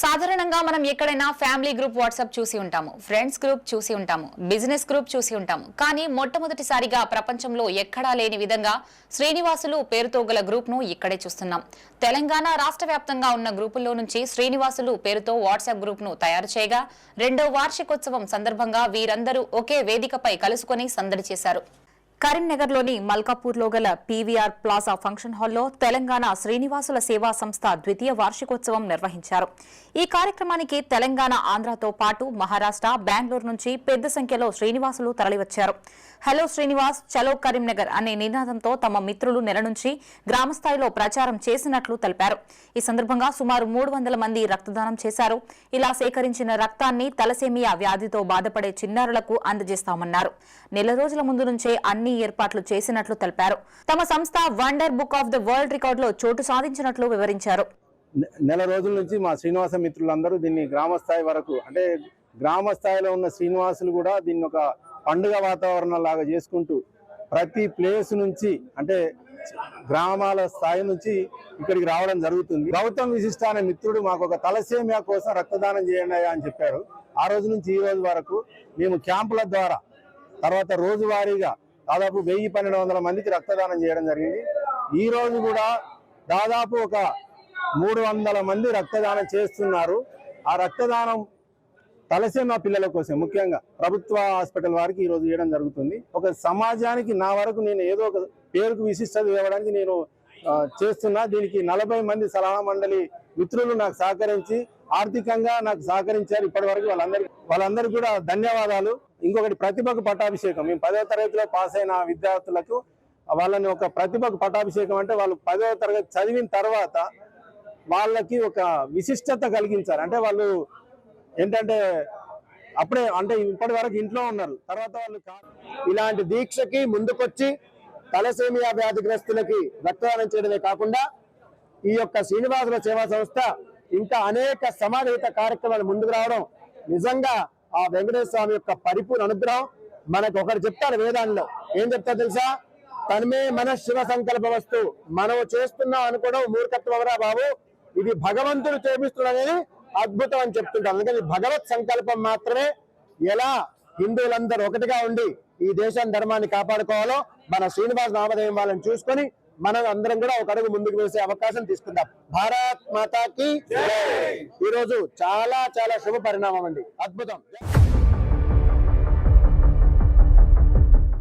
సాధారణంగా మనం ఎక్కడైనా ఫ్యామిలీ గ్రూప్ వాట్సాప్ చూసి ఉంటాము ఫ్రెండ్స్ గ్రూప్ చూసి ఉంటాము బిజినెస్ గ్రూప్ చూసి ఉంటాము. కానీ మొట్టమొదటిసారిగా ప్రపంచంలో ఎక్కడా లేని విధంగా శ్రీనివాసులు పేరుతో గల గ్రూప్ను ఇక్కడే చూస్తున్నాం. తెలంగాణ రాష్ట్ర వ్యాప్తంగా ఉన్న గ్రూపుల్లో నుంచి శ్రీనివాసులు పేరుతో వాట్సాప్ గ్రూప్ను తయారు చేయగా రెండో వార్షికోత్సవం సందర్భంగా వీరందరూ ఒకే వేదికపై కలుసుకొని సందడి చేశారు. కరీంనగర్లోని మల్కాపూర్లో గల పీవీఆర్ ప్లాజా ఫంక్షన్ హాల్లో తెలంగాణ శ్రీనివాసుల సేవా సంస్థ ద్వితీయ వార్షికోత్సవం నిర్వహించారు. ఈ కార్యక్రమానికి తెలంగాణ ఆంధ్రతో పాటు మహారాష్ట్ర బెంగళూరు నుంచి పెద్ద సంఖ్యలో శ్రీనివాసులు తరలివచ్చారు. హలో శ్రీనివాస్ చలో కరీంనగర్ అనే నినాదంతో తమ మిత్రులు నెల నుంచి గ్రామస్థాయిలో ప్రచారం చేసినట్లు తెలిపారు. ఈ సందర్భంగా సుమారు మూడు వందల మంది రక్తదానం చేశారు. ఇలా సేకరించిన రక్తాన్ని తలసేమియా వ్యాధితో బాధపడే చిన్నారులకు అందజేస్తామన్నారు. నెల రోజుల ముందు నుంచే అన్ని ఏర్పాట్లు చేసినట్లు తెలిపారు. తమ సంస్థ wonder book of the world రికార్డులో చోటు సాధించినట్లు వివరించారు. నెల రోజుల నుంచి మా శ్రీనివాస మిత్రులందరూ దీన్ని గ్రామ స్థాయి వరకు అంటే గ్రామ స్థాయిలో ఉన్న శ్రీనివాసులు కూడా దీన్ని ఒక పండుగ వాతావరణం లాగా చేసుకుంటూ ప్రతి ప్లేస్ నుంచి అంటే గ్రామాల స్థాయి నుంచి ఇక్కడికి రావడం జరుగుతుంది. గౌతమ్ విశిష్ట అనే మిత్రుడు మాకు ఒక తలసేమియా కోసం రక్తదానం చేయండి అని చెప్పారు. ఆ రోజు నుంచి ఈ రోజు వరకు మేము క్యాంపుల ద్వారా తర్వాత రోజువారీగా దాదాపు వెయ్యి పన్నెండు వందల మందికి రక్తదానం చేయడం జరిగింది. ఈ రోజు కూడా దాదాపు ఒక మూడు వందల మంది రక్తదానం చేస్తున్నారు. ఆ రక్తదానం తలసేమ పిల్లల కోసం ముఖ్యంగా ప్రభుత్వ హాస్పిటల్ వారికి ఈరోజు చేయడం జరుగుతుంది. ఒక సమాజానికి నా వరకు నేను ఏదో ఒక పేరుకు విశిష్టత ఇవ్వడానికి నేను చేస్తున్నా. దీనికి నలభై మంది సలహా మండలి మిత్రులు నాకు సహకరించి ఆర్థికంగా నాకు సహకరించారు ఇప్పటి వరకు వాళ్ళందరికీ వాళ్ళందరికీ కూడా ధన్యవాదాలు. ఇంకొకటి ప్రతిభకు పట్టాభిషేకం. మేము పదవ తరగతిలో పాస్ అయిన విద్యార్థులకు వాళ్ళని ఒక ప్రతిభకు పట్టాభిషేకం అంటే వాళ్ళు పదవ తరగతి చదివిన తర్వాత వాళ్ళకి ఒక విశిష్టత కలిగించారు. అంటే వాళ్ళు ఏంటంటే అప్పుడే అంటే ఇప్పటి వరకు ఇంట్లో ఉన్నారు. తర్వాత వాళ్ళు ఇలాంటి దీక్షకి ముందుకొచ్చి తలసేమియా వ్యాధిగ్రస్తులకి రక్తదానం చేయడమే కాకుండా ఈ యొక్క శ్రీనివాసుల సేవా సంస్థ ఇంకా అనేక సమాజహిత కార్యక్రమాలు ముందుకు రావడం నిజంగా ఆ వెంకటేశ్వర స్వామి యొక్క పరిపూర్ణ అనుగ్రహం మనకు ఒకటి చెప్తారు వేదాల్లో. ఏం చెప్తా తెలుసా? తన్మే మన శివ సంకల్ప వస్తు. మనం చేస్తున్నాం అనుకోవడం మూర్ఖత్వం బాబు? ఇది భగవంతుడు చేపిస్తున్నాడు అద్భుతం అని చెప్తుంటారు. అందుకని భగవత్ సంకల్పం మాత్రమే ఎలా హిందువులందరూ ఒకటిగా ఉండి ఈ దేశం ధర్మాన్ని కాపాడుకోవాలో మన శ్రీనివాస్ నామదేవం వాళ్ళని చూసుకొని మనం అందరం కూడా ఒక అడుగు ముందుకు వేసే అవకాశం తీసుకుందాం. భారత్ మాతాకి ఈరోజు చాలా చాలా శుభ పరిణామం అండి. అద్భుతం.